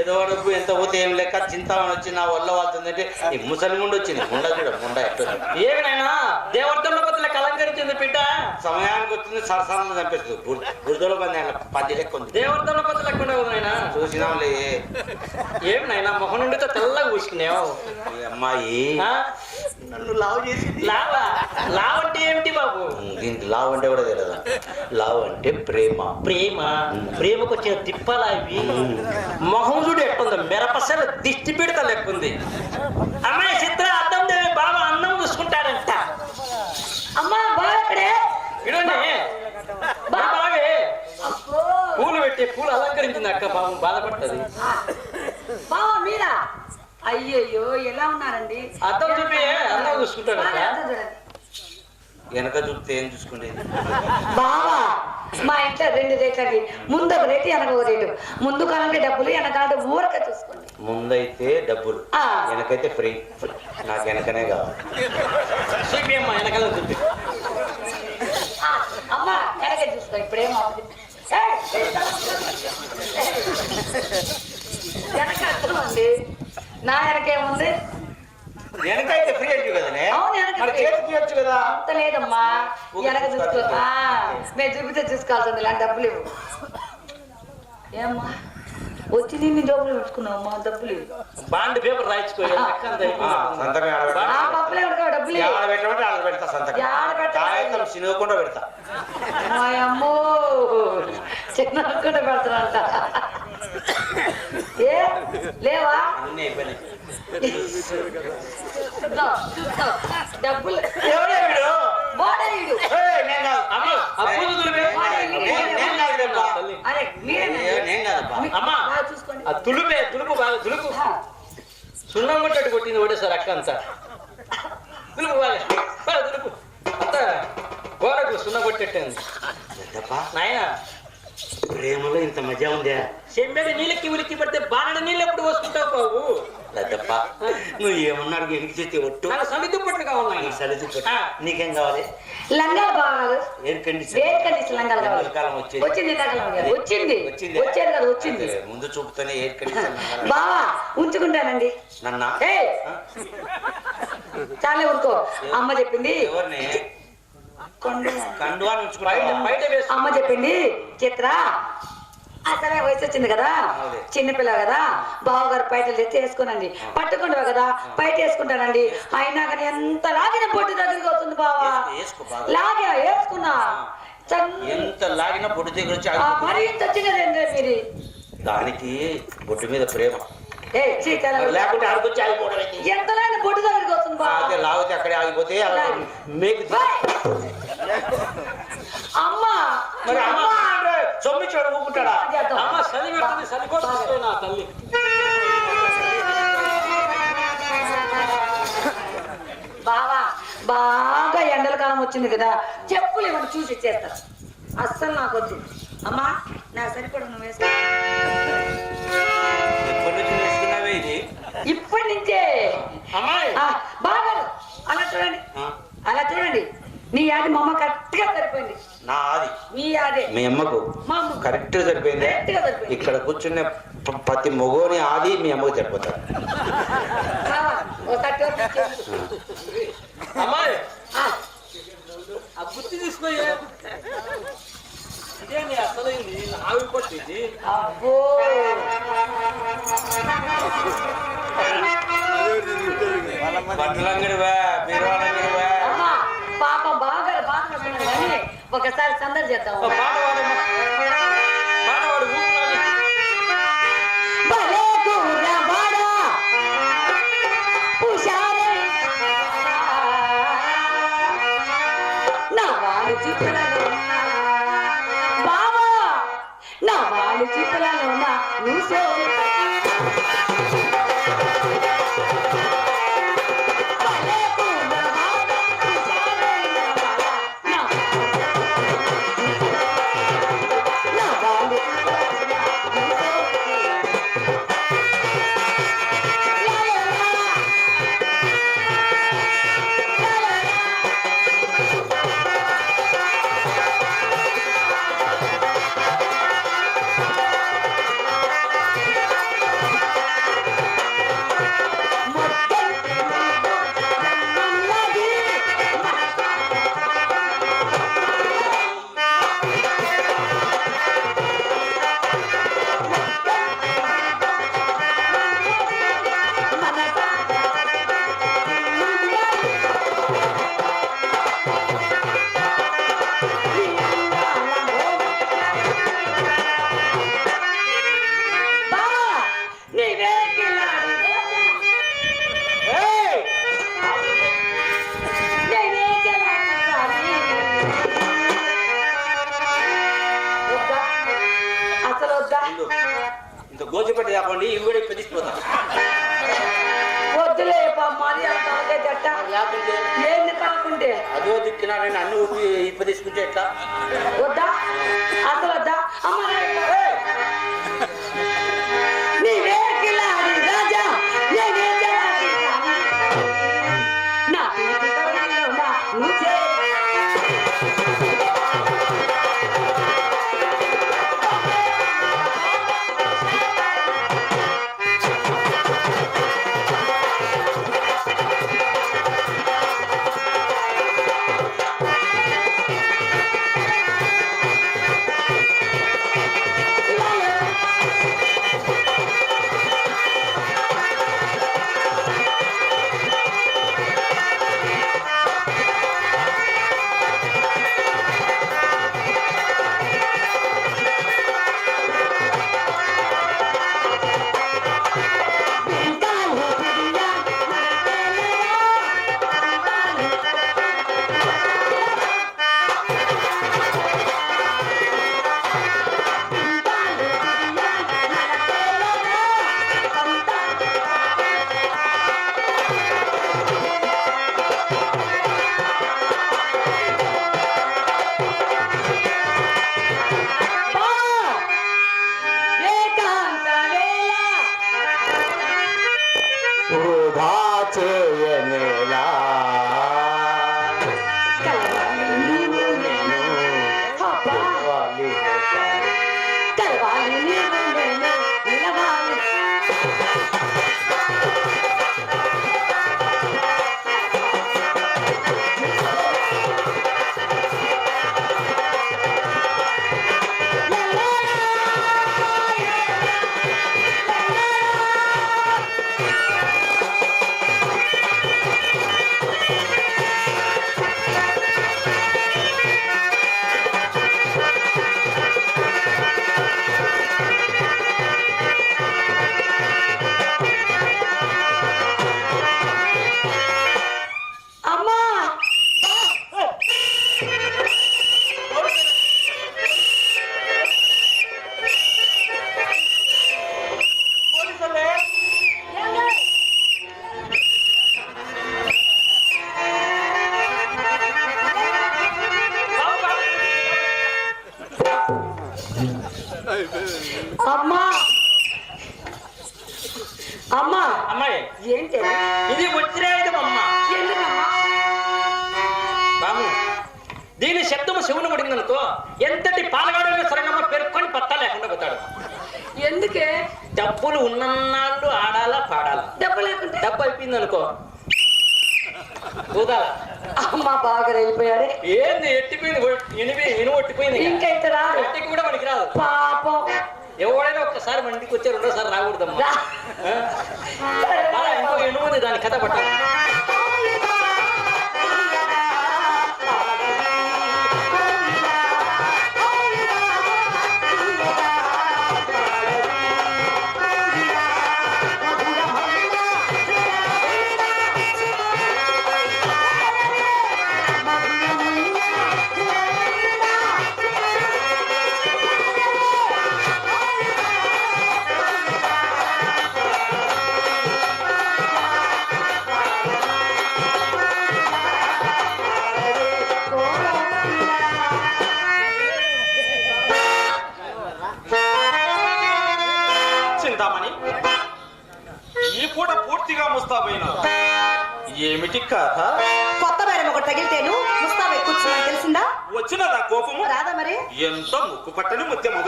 ఏదో అడుగు ఎంత పోతే ఏం లెక్క? చింతామని వచ్చి నా వల్ల వాళ్తుందంటే ఈ ముసలి ముండు వచ్చింది. ముండ చూడ ముండ ఏమినైనా దేవర్తంలో కొత్తల కలంకరించింది బిడ్డ. సమయానికి వచ్చింది సరసరంలో చంపేస్తుంది. బురదలో పని పది లెక్క ఉంది. దేవర్తంలో కొత్త లెక్క నాయనా. చూసినాంలే. ఏమినైనా మొహం నుండితో తెల్లగా పూసుకునేవు అమ్మాయి? నన్ను లావు చేసింది. లావా? లావ్ అంటే ఏమిటి బాబు? దీనికి లావు అంటే కూడా తెలియదు? లావు అంటే ప్రేమ. ప్రేమ. ప్రేమకు వచ్చిన తిప్పలా ఇవి మొహం చూడు ఎట్టుంది మిరపసల దిష్టి పిడత లెక్కుంది. అమ్మాయి చిత్ర అద్దం దేవి బాబా అన్నం చూసుకుంటాడంట అమ్మా బాగక్కడే ఇడండి బాబాగే పూలు పెట్టి పూలు అలంకరించింది అక్క పాపం బాధపడుతుంది బావా మీరా? అయ్యయ్యో ఎలా ఉన్నారండి? అద్దం చూపి అర్థం చూడండి. వెనక చూస్తే ఏం చూసుకునేది? బావా మా ఇంట్లో రెండు రేట్లండి. ముందు ఒక రేటు వెనక ఒక రేటు. ముందు కాలంలో డబ్బులు వెనకాలంటే ఊరక చూసుకోండి. ముందైతే డబ్బులు ఆ. వెనకైతే ఫ్రీ. నాకు వెనకనే కావాలి. చూపి అమ్మ వెనకాల చూపి. ఆ, అమ్మా వెనక చూసుకో ఇప్పుడేమో ఏయ్, వెనక అర్థం అండి నా వెనకేముంది వెనకైతే ఫ్రీ అంటే కదనే? అవును, వెనక మరి వచ్చు కదా? అంత లేదమ్మా. వెనక చూసుకో. ఆ, మేము చూపితే చూసుకోవాల్సింది ఇలాంటి డబ్బులు ఇవ్వు. ఏమ్మా? వచ్చి నిన్ను డబ్బులు పెట్టుకున్నావమ్మా డబ్బులు ఇవ్వు. బాండ్ పేపర్ రాయించుకో లెక్క అంతా ఆ, అయిపోయింది. సంతకం ఆడ పెడతా. ఆ పప్పులే ఉడక డబ్బులు. ఇవ్వు. ఆడ పెట్టమంటే ఆడ పెడతా సంతకం. ఆడ పెట్టాలి. కాగితం సినుగకుండా పెడతా. మా అమ్మో. చిన్న కూడా పెడతానంట ఏ అయిపోయినాయి. చూద్దాం. డబ్బులు తులుపే తులుపు బాగా తులుపు. సున్నం కొట్టట్టు కొట్టింది ఒకటేసారి అక్క అంతా. తులుపు బాగా. బాగా తులుపు. అంతా గోడకు సున్నం కొట్టేట్టింది పెద్దప్పా, నాయన ప్రేమలో ఇంత మజా ఉందా? చెమ్మేది నీళ్ళకి ఉలిక్కి పడితే బాణ నీళ్ళు ఎప్పుడు పోసుకుంటావు బాబు? పెద్దప్ప నువ్వు ఏమన్నాడు? ఎనికి చేతి ఒట్టు. సమితి పట్టు కావాలి. సరిది పెట్టు. నీకేం కావాలి? లంగాలు బాగాలు ఎయిర్ కండిషన్. వేరు కండిషన్ లంగాలు కావాలి. ఎండాకాలం వచ్చేది. వచ్చింది. వచ్చింది. వచ్చింది. వచ్చేది కదా వచ్చింది. ముందు చూపుతోనే ఎయిర్ కండిషన్ బావా ఉంచుకుంటానండి. నన్న? చాలే ఊరుకో. అమ్మ చెప్పింది. ఎవరిని? అమ్మ చెప్పింది చిత్ర అసలే వయసు వచ్చింది కదా. చిన్నపిల్ల కదా బావగారు పైటలు తెచ్చి వేసుకోనండి. పట్టుకుంటావా కదా పైట వేసుకుంటానండి. అయినా కానీ ఎంత లాగిన పొట్టు దగ్గరికి అవుతుంది బావా. లాగా వేసుకున్నా. ఎంత లాగినా బొడ్డు దగ్గర వచ్చి. మరి ఇంత వచ్చినది మీరు దానికి బొడ్డు మీద ప్రేమ. ఏ చీకల మరి లేకుంటే? ఎంత లాగిన పొట్టు దగ్గరికి అవుతుంది ఆ, అదే లాగితే అక్కడే ఆగిపోతే. మేకు. అమ్మా. మరి అమ్మ. అమ్మ. చలి పెడుతుంది చలి నా తల్లి. బావా బాగా ఎండల కాలం వచ్చింది కదా చెప్పులు ఇవ్వండి చూసి ఇచ్చేస్తారు అస్సలు నాకు వద్దు అమ్మా నాకు సరిపడు నువ్వు వేసుకో. ఇప్పటి నుంచే బాగా అలా చూడండి. అలా చూడండి. నీ యాది మా అమ్మ కరెక్ట్గా సరిపోయింది. నా ఆది మీ యాదే. మీ అమ్మకు మా అమ్మ కరెక్ట్ సరిపోయింది? కరెక్ట్గా సరిపోయింది. ఇక్కడ కూర్చున్న ప- ప్రతి మగోని ఆది మీ అమ్మకు సరిపోతారు. బుద్ధి తీసుకోయే. అసలు ఇది ఆవి పట్టింది అబ్బో. బట్టలంగడివా బీరువాలంగడివా పాప బాగా బాగా ఒకసారి సందడి చేద్దాం. హుషారే. నా వాళ్ళు బావా నా నువ్వు ఇప్పుడు తీసుకుంటే ఎట్లా? వద్దా? అసలు వద్దా? అమ్మ Yeah, man. డబ్బులు ఉన్నన్నాళ్ళు ఆడాలా పాడాలా? డబ్బు లేకుంటే? డబ్బు అయిపోయింది అనుకో. ఊదాలా అమ్మ బాగా వెళ్ళిపోయాడే. ఏంది ఎట్టిపోయింది ఎనిమి ఇనువట్టిపోయింది ఇంకైతే రాడు? ఇంటికి కూడా మనకి రాదు. పాపం. ఎవడైనా ఒక్కసారి మండికి వచ్చి రెండోసారి రాకూడదమ్మా? ఇంకో ఎనుము ఉంది దాని కథ పట్టాలి చింతామణి ఈ పూట పూర్తిగా ముస్తాబైన. ఏమిటి కథ? కొత్త బేరం ఒకటి తగిలితేను ముస్తాబై కూర్చున్నాను తెలిసిందా? వచ్చినదా కోపము? రాదా మరి? ఎంత ముక్కు పట్టని ముత్యము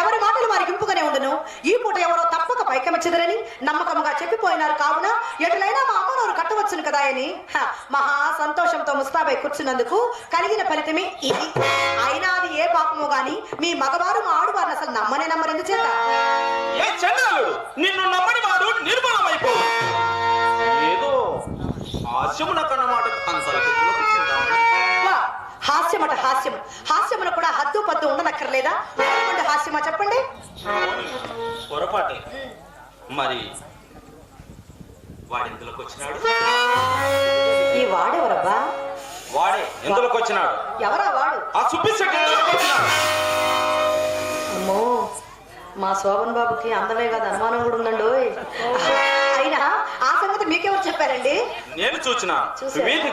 ఎవరి మాటలు వారికి ఇంపుగానే ఉండును? ఈ పూట ఎవరో పైకమచ్చదరని నమ్మకముగా చెప్పిపోయినారు. కావున ఎటులైనా మా అమ్మనోరు కట్టవచ్చును కదా అని. హ, మహా సంతోషంతో ముస్తాబై కూర్చున్నందుకు కలిగిన ఫలితమే ఇది. అయినా అది ఏ పాపమో గాని మీ మగవారు మా ఆడువారిని అసలు నమ్మనే నమ్మరెందు చేత ఏ నిన్ను నమ్మని వాడు నిర్మలమైపో ఏదో హాస్యమున వా, హాస్యమట హాస్యం హాస్యమున కూడా హద్దు పద్దు ఉండనక్కర్లేదా? హాస్యమా చెప్పండి. పొరపాటే. మరి వాడు ఎందులోకి వచ్చినాడు? ఈ వాడెవరబ్బా? వాడే ఎందులోకి వచ్చినాడు? ఎవరా వాడు? ఆ సుబ్బిశెట్టి ఎందులోకి వచ్చినాడు. అమ్మో మా శోభన్ బాబుకి అందమే కాదు అనుమానం కూడా ఉందండి. అయినా మీకెవరు చెప్పారండి? నేను చూచిన.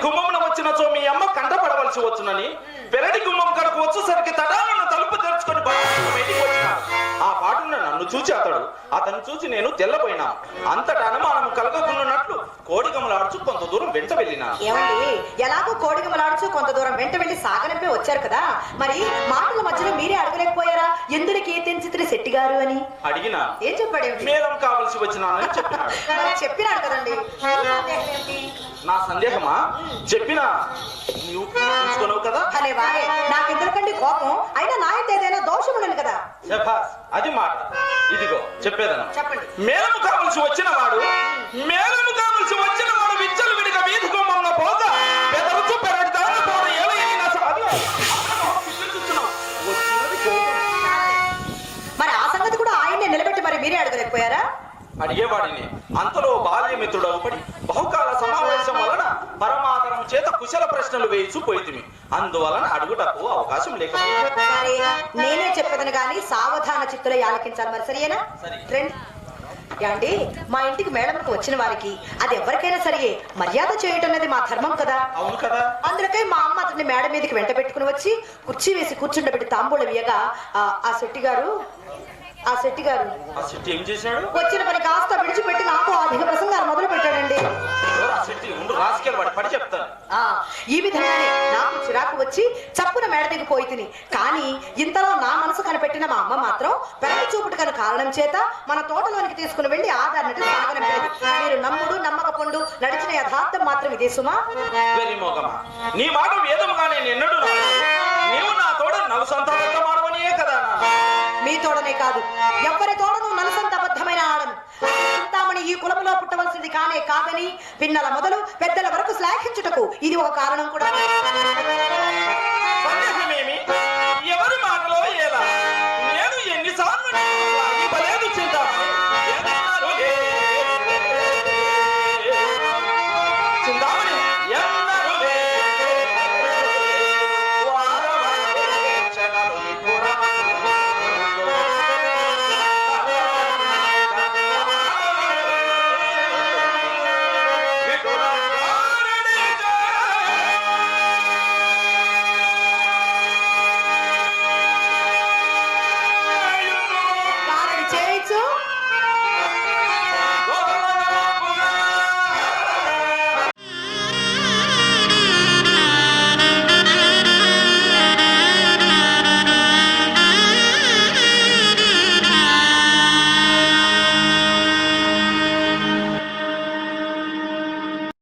గుమ్మమున వచ్చిన చో మీ అమ్మ కంట పడవలసి వచ్చునని పెరటి గుమ్మం కడకు వచ్చేసరికి తడాలను తలుపు తెరుచుకొని బయటకు బయటికి వచ్చిన. ఆ పాటున నన్ను చూచి అతడు అతను చూసి నేను తెల్లబోయినా. అంతటా అనుమానం కలగకున్నట్లు కోడిగమలాడుచు కొంత దూరం వెంట వెళ్ళినా. ఏమండి ఎలాగో కోడిగమలాడుచు కొంత దూరం వెంట వెళ్ళి సాగనంపే వచ్చారు కదా. మరి మాటల మధ్యలో మీరే అడగలేకపోయారా ఎందుకు తెంచిత్రి శెట్టి గారు అని? అడిగినా. ఏం చెప్పాడు కావలసి వచ్చినానని చెప్పినాడు. చెప్పినాడు కదండి? నా సందేహమా? చెప్పినా. నీవు తెలుసుకున్నావు కదా? అనే వారే నాకెందుకండి కోపం? అయినా నా ఇంటి ఏదైనా దోషం ఉండను కదా? అది మాట. ఇదిగో చెప్పేదను. చెప్పండి. కావలసి వచ్చిన వాడు మేలము కావలసి వచ్చిన వాడు అడిగేవాడిని. అంతలో బాల్యమిత్రుడు బహుకాల సమావేశం వలన పరమాదరం చేత కుశల ప్రశ్నలు వేయిచు పోయితిమి. అందువలన అడుగుటకు అవకాశం లేకపోయింది మరి నేనే చెప్పేదని కానీ సావధాన చిత్తులో ఆలకించాలి మరి సరియేనా? సరే. రండి. యాండి మా ఇంటికి మేళంకు వచ్చిన వారికి అది ఎవరికైనా సరే మర్యాద చేయటం అనేది మా ధర్మం కదా. అవును కదా. అందులకై మా అమ్మ అతన్ని మేడ మీదకి వెంట పెట్టుకుని వచ్చి కుర్చీ వేసి కూర్చుండబెట్టి తాంబూలం ఇయ్యగా ఆ, ఆ శెట్టి గారు ఆ శెట్టి గారు. ఆ సిట్టి ఏం చేశాడు? వచ్చిన పని కాస్త విడిచిపెట్టి నాకు అధిక ప్రసంగాలు మొదలు పెట్టాడండి పడి చెప్తాను. ఈ విధంగానే నాకు చిరాకు వచ్చి చప్పున మేడ పోయి తిని. కానీ ఇంతలో నా మనసు కనిపెట్టిన మా అమ్మ మాత్రం పెరటి చూపుడు కను కారణం చేత మన తోటలోనికి తీసుకుని వెళ్ళి ఆధారనట్టు సాగనంపేది మీరు నమ్ముడు నమ్మకపొండు నడిచిన యథార్థం మాత్రం ఇదే సుమా. వెరి మోగమా. నీ మాట వేదముగానే నిన్నడు నీవు నా తోడ నలుసంతానంత మాడవనియే కదా. మీ తోడనే కాదు. ఎవరి తోడను నలసంత అబద్ధమైన ఆడను. చింతామణి ఈ కులములో పుట్టవలసింది కానే కాదని పిన్నల మొదలు పెద్దల వరకు శ్లాఘించుటకు ఇది ఒక కారణం కూడా.